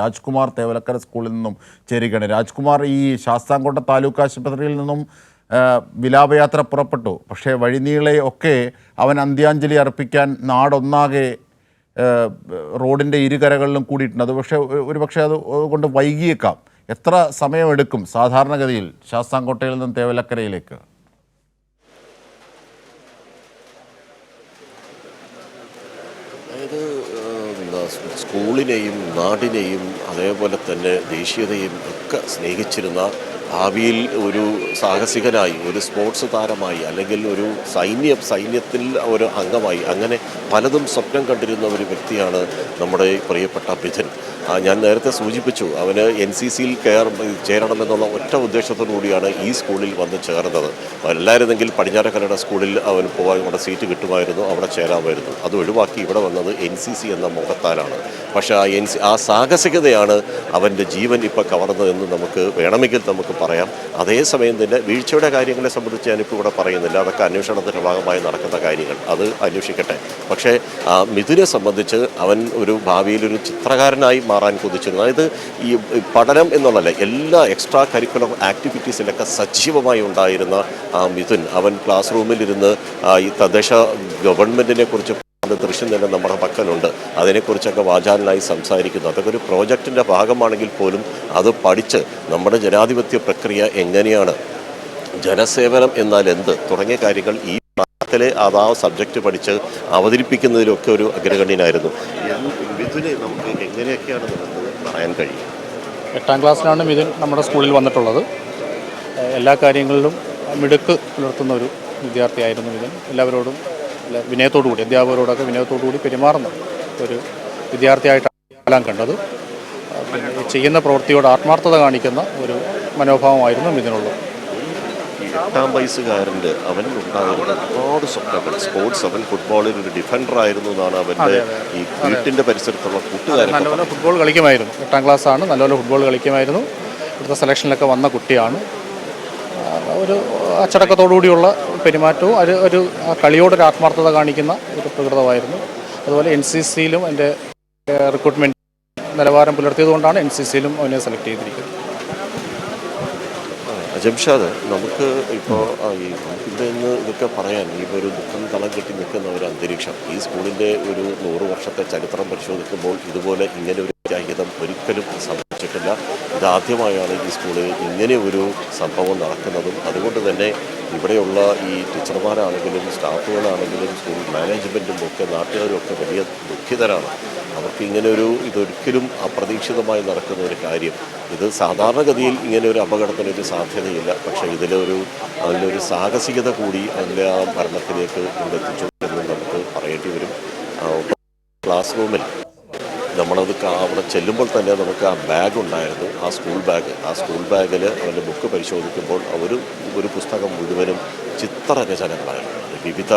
രാജ്കുമാർ തേവലക്കര സ്കൂളിൽ നിന്നും ചേരുകയാണ്. രാജ്കുമാർ ഈ ശാസ്താംകോട്ട താലൂക്ക് ആശുപത്രിയിൽ നിന്നും വിലാപയാത്ര പുറപ്പെട്ടു. പക്ഷേ വഴിനീളെ ഒക്കെ അവൻ അന്ത്യാഞ്ജലി അർപ്പിക്കാൻ നാടൊന്നാകെ റോഡിന്റെ ഇരുകരകളിലും കൂടിയിട്ടുണ്ട്. അത് പക്ഷേ ഒരു പക്ഷേ അത് കൊണ്ട് വൈകിയേക്കാം. എത്ര സമയമെടുക്കും സാധാരണഗതിയിൽ ശാസ്താംകോട്ടയിൽ നിന്നും തേവലക്കരയിലേക്ക്? അതായത് സ്കൂളിനെയും നാടിനെയും അതേപോലെ തന്നെ ദേശീയതയും ഒക്കെ സ്നേഹിച്ചിരുന്ന ഭാവിയിൽ ഒരു സാഹസികനായി ഒരു സ്പോർട്സ് താരമായി അല്ലെങ്കിൽ ഒരു സൈന്യ സൈന്യത്തിൽ ഒരു അംഗമായി അങ്ങനെ പലതും സ്വപ്നം കണ്ടിരുന്ന ഒരു വ്യക്തിയാണ് നമ്മുടെ പ്രിയപ്പെട്ട ആ, ഞാൻ നേരത്തെ സൂചിപ്പിച്ചു അവന് എൻ സി സിയിൽ കയർ ചേരണമെന്നുള്ള ഒറ്റ ഉദ്ദേശത്തോടു കൂടിയാണ് ഈ സ്കൂളിൽ വന്ന് ചേർന്നത്. അല്ലായിരുന്നെങ്കിൽ പടിഞ്ഞാറക്കരയുടെ സ്കൂളിൽ അവൻ പോകാൻ ഇവിടെ സീറ്റ് കിട്ടുമായിരുന്നു അവിടെ ചേരാമായിരുന്നു. അത് ഒഴിവാക്കി ഇവിടെ വന്നത് എൻ സി സി എന്ന മുഖത്താലാണ്. പക്ഷേ ആ എൻ സി ആ സാഹസികതയാണ് അവന്റെ ജീവൻ ഇപ്പോൾ കവർന്നതെന്ന് നമുക്ക് വേണമെങ്കിൽ നമുക്ക് പറയാം. അതേസമയം തന്നെ വീഴ്ചയുടെ കാര്യങ്ങളെ സംബന്ധിച്ച് ഞാനിപ്പോൾ ഇവിടെ പറയുന്നില്ല. അതൊക്കെ അന്വേഷണത്തിന്റെ ഭാഗമായി നടക്കുന്ന കാര്യങ്ങൾ. അത് അന്വേഷിക്കട്ടെ. പക്ഷേ മിഥുനെ സംബന്ധിച്ച് അവൻ ഒരു ഭാവിയിൽ ഒരു ചിത്രകാരനായി മാറാൻ കൊതിച്ചിരുന്നു അതായത് ഈ പഠനം എന്നുള്ളതല്ല എല്ലാ എക്സ്ട്രാ കരിക്കുലർ ആക്ടിവിറ്റീസിലൊക്കെ സജീവമായി ഉണ്ടായിരുന്ന ആ മിഥുൻ. അവൻ ക്ലാസ് റൂമിലിരുന്ന് ഈ തദ്ദേശ ഗവൺമെന്റിനെ കുറിച്ച് ദൃശ്യം തന്നെ നമ്മുടെ പക്കലുണ്ട്. അതിനെക്കുറിച്ചൊക്കെ വാചാലനായി സംസാരിക്കുന്നു. അതൊക്കെ ഒരു പ്രോജക്റ്റിന്റെ ഭാഗമാണെങ്കിൽ പോലും അത് പഠിച്ച് നമ്മുടെ ജനാധിപത്യ പ്രക്രിയ എങ്ങനെയാണ്? ജനസേവനം എന്നാൽ എന്ത്? തുടങ്ങിയ കാര്യങ്ങൾ ഈ പാഠത്തിലെ അതാ സബ്ജക്റ്റ് പഠിച്ച് അവതരിപ്പിക്കുന്നതിലൊക്കെ ഒരു അഗ്രഗണ്യനായിരുന്നു. മിഥുനെ നമുക്ക് എങ്ങനെയൊക്കെയാണ് പറയാൻ കഴിയും എട്ടാം ക്ലാസ്സിലാണ് മിഥുൻ നമ്മുടെ സ്കൂളിൽ വന്നിട്ടുള്ളത്. എല്ലാ കാര്യങ്ങളിലും മിടുക്ക് പുലർത്തുന്ന ഒരു വിദ്യാർത്ഥിയായിരുന്നു മിഥുൻ. എല്ലാവരോടും വിനയത്തോടു കൂടി അധ്യാപകരോടൊക്കെ വിനയത്തോടു കൂടി പെരുമാറുന്ന ഒരു വിദ്യാർത്ഥിയായിട്ടാണ് എല്ലാം കണ്ടത്. ചെയ്യുന്ന പ്രവൃത്തിയോട് ആത്മാർത്ഥത കാണിക്കുന്ന ഒരു മനോഭാവമായിരുന്നു മിഥുനുള്ളത് എട്ടാം വയസ്സുകാരന്റെ അവൻ ഉണ്ടായിരുന്ന ഒരുപാട് സ്വപ്നങ്ങൾ. സ്പോർട്സ് അവൻ ഫുട്ബോളിൽ ഒരു ഡിഫൻഡർ ആയിരുന്നു എന്നാണ് അവന്റെ ഈ വീട്ടിന്റെ പരിസരത്തുള്ള കൂട്ടുകാരൻ നല്ലപോലെ ഫുട്ബോൾ കളിക്കുമായിരുന്നു. എട്ടാം ക്ലാസ്സാണ് നല്ലപോലെ ഫുട്ബോൾ കളിക്കുമായിരുന്നു. ഇവിടുത്തെ സെലക്ഷനിലൊക്കെ വന്ന കുട്ടിയാണ്. ഒരു അച്ചടക്കത്തോടുകൂടിയുള്ള പെരുമാറ്റവും ഒരു ഒരു കളിയോടൊരു ആത്മാർത്ഥത കാണിക്കുന്ന ഒരു പ്രകൃതമായിരുന്നു. അതുപോലെ എൻ സി സിയിലും എന്റെ റിക്രൂട്ട്മെന്റ് നിലവാരം പുലർത്തിയതുകൊണ്ടാണ് എൻ സി സിയിലും അവനെ സെലക്ട് ചെയ്തിരിക്കുന്നത്. ജംഷാദ് നമുക്ക് ഇപ്പോൾ ഈ നമുക്കിവിടെ നിന്ന് ഇതൊക്കെ പറയാൻ ഈ ഒരു ദുഃഖം തളം കെട്ടി നിൽക്കുന്ന ഒരു അന്തരീക്ഷം. ഈ സ്കൂളിന്റെ ഒരു നൂറ് വർഷത്തെ ചരിത്രം പരിശോധിക്കുമ്പോൾ ഇതുപോലെ ഇങ്ങനെ ഒരു ത്യാഗിതം ഒരിക്കലും സംഭവിച്ചിട്ടില്ല ഇതാദ്യമായാണ് ഈ സ്കൂളിൽ ഇങ്ങനെ ഒരു സംഭവം നടക്കുന്നതും. അതുകൊണ്ട് തന്നെ ഇവിടെയുള്ള ഈ ടീച്ചർമാരാണെങ്കിലും സ്റ്റാഫുകളാണെങ്കിലും സ്കൂൾ മാനേജ്മെന്റും ഒക്കെ നാട്ടുകാരും ഒക്കെ വലിയ ദുഃഖിതരാണ്. അവർക്ക് ഇങ്ങനെ ഒരു ഇതൊരിക്കലും അപ്രതീക്ഷിതമായി നടക്കുന്ന ഒരു കാര്യം. ഇത് സാധാരണഗതിയിൽ ഇങ്ങനെ ഒരു അപകടത്തിനൊരു സാധ്യതയില്ല. പക്ഷേ ഇതിലൊരു അതിലൊരു സാഹസികത കൂടി അതിന്റെ ആ ഭരണത്തിലേക്ക് കൊണ്ടെത്തിച്ചു എന്ന് നമുക്ക് പറയേണ്ടി വരും. ക്ലാസ് റൂമിൽ നമ്മളത് അവിടെ ചെല്ലുമ്പോൾ തന്നെ നമുക്ക് ആ ബാഗ് ഉണ്ടായിരുന്നു ആ സ്കൂൾ ബാഗ് ആ സ്കൂൾ ബാഗിൽ അവന്റെ ബുക്ക് പരിശോധിക്കുമ്പോൾ അവർ ഒരു പുസ്തകം മുഴുവനും ചിത്രരചനകളായിരുന്നു വിവിധ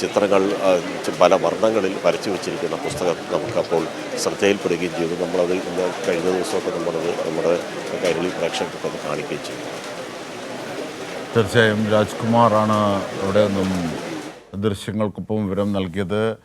ചിത്രങ്ങൾ പല വർണങ്ങളിൽ വരച്ചു വെച്ചിരിക്കുന്ന പുസ്തകം നമുക്കപ്പോൾ ശ്രദ്ധയിൽപ്പെടുകയും ചെയ്തു. നമ്മളത് ഇന്ന് കഴിഞ്ഞ ദിവസമൊക്കെ നമ്മളത് നമ്മുടെ കൈരളി പ്രേക്ഷകർക്കൊക്കെ കാണിക്കുകയും ചെയ്തു. തീർച്ചയായും രാജ്കുമാറാണ് അവിടെ നിന്നും ദൃശ്യങ്ങൾക്കൊപ്പം വിവരം നൽകിയത്.